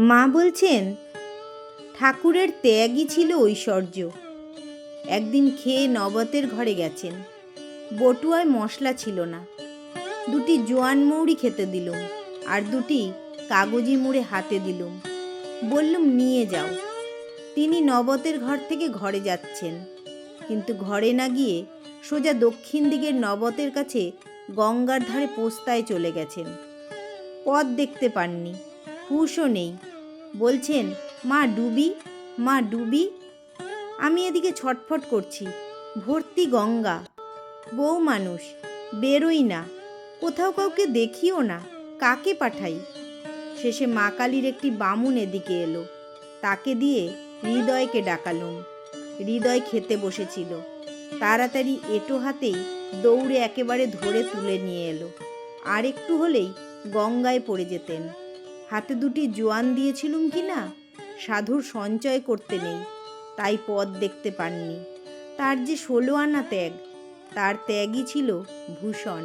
মা বলছেন, ঠাকুরের ত্যাগই ছিল ঐশ্বর্য। একদিন খেয়ে নবতের ঘরে গেছেন। বটুয়ায় মশলা ছিল না। দুটি জোয়ান মৌরি খেতে দিলুম আর দুটি কাগজি মুড়ে হাতে দিলুম। বললুম, নিয়ে যাও। তিনি নবতের ঘর থেকে ঘরে যাচ্ছেন। কিন্তু ঘরে না গিয়ে সোজা দক্ষিণ দিকের নবতের কাছে গঙ্গার ধারে পোস্তায় চলে গেছেন। পথ দেখতে পাননি। হুশও নেই। বলছেন, মা ডুবি মা ডুবি। আমি এদিকে ছটফট করছি। ভর্তি গঙ্গা। বউ মানুষ, বেরোই না। কোথাও কাউকে দেখিও না। কাকে পাঠাই? শেষে মা কালীর একটি বামুন এদিকে এলো। তাকে দিয়ে হৃদয়কে ডাকালুম। হৃদয় খেতে বসেছিল। তাড়াতাড়ি এটো হাতেই দৌড়ে একেবারে ধরে তুলে নিয়ে এলো। আর একটু হলেই গঙ্গায় পড়ে যেতেন। হাতে দুটি জোয়ান দিয়েছিলুম কি না? সাধুর সঞ্চয় করতে নেই, তাই পথ দেখতে পাননি। তার যে ষোলো আনা ত্যাগ, তার ত্যাগই ছিল ভূষণ।